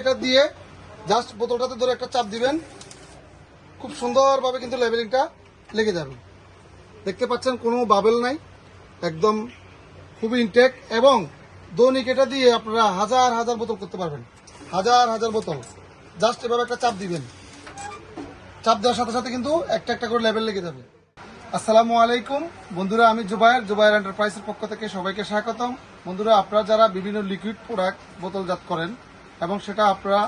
এটা দিয়ে জাস্ট বোতলটাতে ধরে একটা চাপ দিবেন। খুব সুন্দরভাবে কিন্তু লেবেলিংটা লেগে যাবে। দেখতে পাচ্ছেন কোনো বাবেল নাই, একদম খুবই ইনটেক এবং দৈনিক এটা দিয়ে আপনারা হাজার হাজার বোতল করতে পারবেন। হাজার হাজার বোতল। জাস্ট এভাবে একটা চাপ দিবেন। চাপ দেওয়ার সাথে সাথে কিন্তু একটা একটা করে লেভেল লেগে যাবে। আসসালামু আলাইকুম। বন্ধুরা, আমি জুবায়ের জুবায়ের এন্টারপ্রাইজের পক্ষ থেকে সবাইকে স্বাগতম। বন্ধুরা, আপনারা যারা বিভিন্ন লিকুইড প্রোডাক্ট বোতলজাত করেন এবং সেটা আপনারা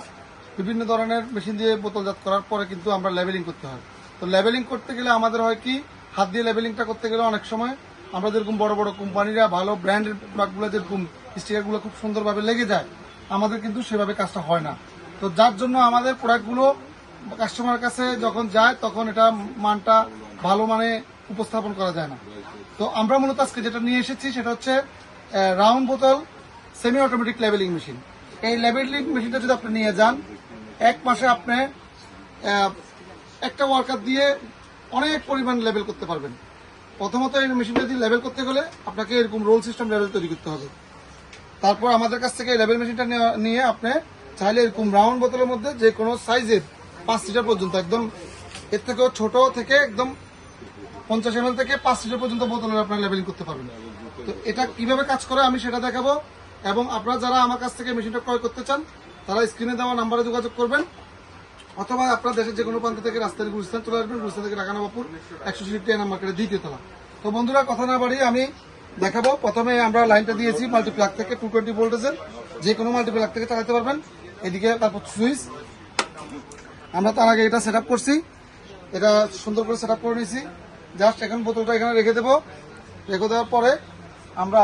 বিভিন্ন ধরনের মেশিন দিয়ে বোতলজাত করার পরে কিন্তু আমরা লেবেলিং করতে হয়। তো লেবেলিং করতে গেলে আমাদের হয় কি, হাত দিয়ে লেবেলিংটা করতে গেলে অনেক সময় আমরা যেরকম বড় বড় কোম্পানিরা ভালো ব্র্যান্ডের প্রোডাক্টগুলো যেরকম স্টিকারগুলো খুব সুন্দরভাবে লেগে যায়, আমাদের কিন্তু সেভাবে কাজটা হয় না। তো যার জন্য আমাদের প্রোডাক্টগুলো কাস্টমারের কাছে যখন যায়, তখন এটা মানটা ভালো মানে উপস্থাপন করা যায় না। তো আমরা মূলত আজকে যেটা নিয়ে এসেছি, সেটা হচ্ছে রাউন্ড বোতল সেমি অটোমেটিক লেভেলিং মেশিন এই লেভেলিং মেশিনটা যদি আপনি নিয়ে যান, এক মাসে আপনি একটা ওয়ার্কার দিয়ে অনেক পরিমাণ লেভেল করতে পারবেন। প্রথমত এই মেশিনটা দিয়ে লেভেল করতে গেলে আপনাকে এরকম রোল সিস্টেম লেভেল তৈরি করতে হবে। তারপর আমাদের কাছ থেকে লেভেল মেশিনটা নিয়ে আপনি চাইলে এরকম রাউন্ড বোতলের মধ্যে যে কোনো সাইজের পাঁচ লিটার পর্যন্ত, একদম এর থেকেও ছোট থেকে একদম পঞ্চাশ এম থেকে পাঁচ লিটার পর্যন্ত বোতলের আপনার লেভেলিং করতে পারবেন। তো এটা কীভাবে কাজ করে আমি সেটা দেখাবো। এবং আপনারা যারা আমার কাছ থেকে মেশিনটা ক্রয় করতে চান, তারা স্ক্রিনে দেওয়া নাম্বারে যোগাযোগ করবেন। অথবা আপনার দেশের যে কোনো প্রান্ত থেকে রাস্তায় গুলিস্তান চলে আসবেন গুলিস্তান থেকে ঢাকানবাবপুর, একশো সিফটি এনাম মার্কেটের দ্বিতীয় তলা তো বন্ধুরা, কথা না বাড়িয়ে আমি দেখাবো। প্রথমে আমরা লাইনটা দিয়েছি মাল্টিপ্লাক থেকে টু টোয়েন্টি ভোল্টেজের যে কোনো মাল্টিপ্লাক থেকে চালাতে পারবেন। এদিকে তারপর সুইচ আমরা তার আগে এটা সেট করছি। এটা সুন্দর করে সেট করে নিয়েছি। জাস্ট এখন বোতলটা এখানে রেখে দেবো। রেখে দেওয়ার পরে আমরা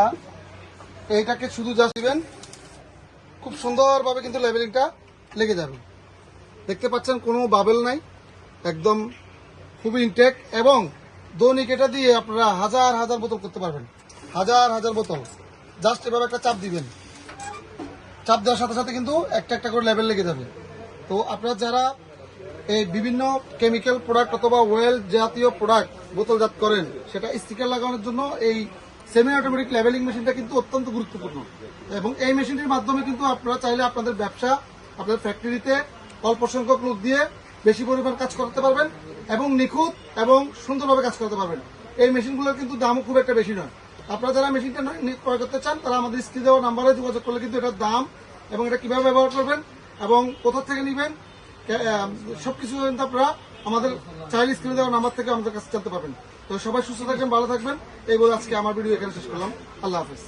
এইটাকে শুধু জাস্ট দিবেন। খুব সুন্দরভাবে কিন্তু লেভেলিংটা লেগে যাবে। দেখতে পাচ্ছেন, কোনো বাবেল নাই। একদম খুবই ইনটেক এবং দৈনিক এটা দিয়ে আপনারা হাজার হাজার বোতল করতে পারবেন। হাজার হাজার বোতল। জাস্ট এভাবে একটা চাপ দিবেন। চাপ দেওয়ার সাথে সাথে কিন্তু একটা একটা করে লেভেল লেগে যাবে। তো আপনারা যারা এই বিভিন্ন কেমিক্যাল প্রোডাক্ট অথবা ওয়েল জাতীয় প্রোডাক্ট বোতলজাত করেন, সেটা স্টিকার লাগানোর জন্য এই সেমি অটোমেটিক লেভেলিং মেশিনটা কিন্তু অত্যন্ত গুরুত্বপূর্ণ। এবং এই মেশিনটির মাধ্যমে কিন্তু আপনারা চাইলে আপনাদের ব্যবসা, আপনাদের ফ্যাক্টরিতে অল্প সংখ্যক লোক দিয়ে বেশি পরিমাণ কাজ করতে পারবেন এবং নিখুঁত এবং সুন্দরভাবে কাজ করতে পারবেন। এই মেশিনগুলোর কিন্তু দামও খুব একটা বেশি নয়। আপনারা যারা মেশিনটা ক্রয় করতে চান, তারা আমাদের স্ক্রিনে দেওয়া নাম্বারে যোগাযোগ করলে কিন্তু এটার দাম এবং এটা কীভাবে ব্যবহার করবেন এবং কোথা থেকে নেবেন সবকিছু কিন্তু আপনারা আমাদের চাইলে স্ক্রিনে দেওয়া নাম্বার থেকে আমাদের কাছে জানতে পারবেন। তো সবাই সুস্থ থাকবেন, ভালো থাকবেন। এই বলে আজকে আমার ভিডিও এখানে শেষ করলাম। আল্লাহ হাফেজ।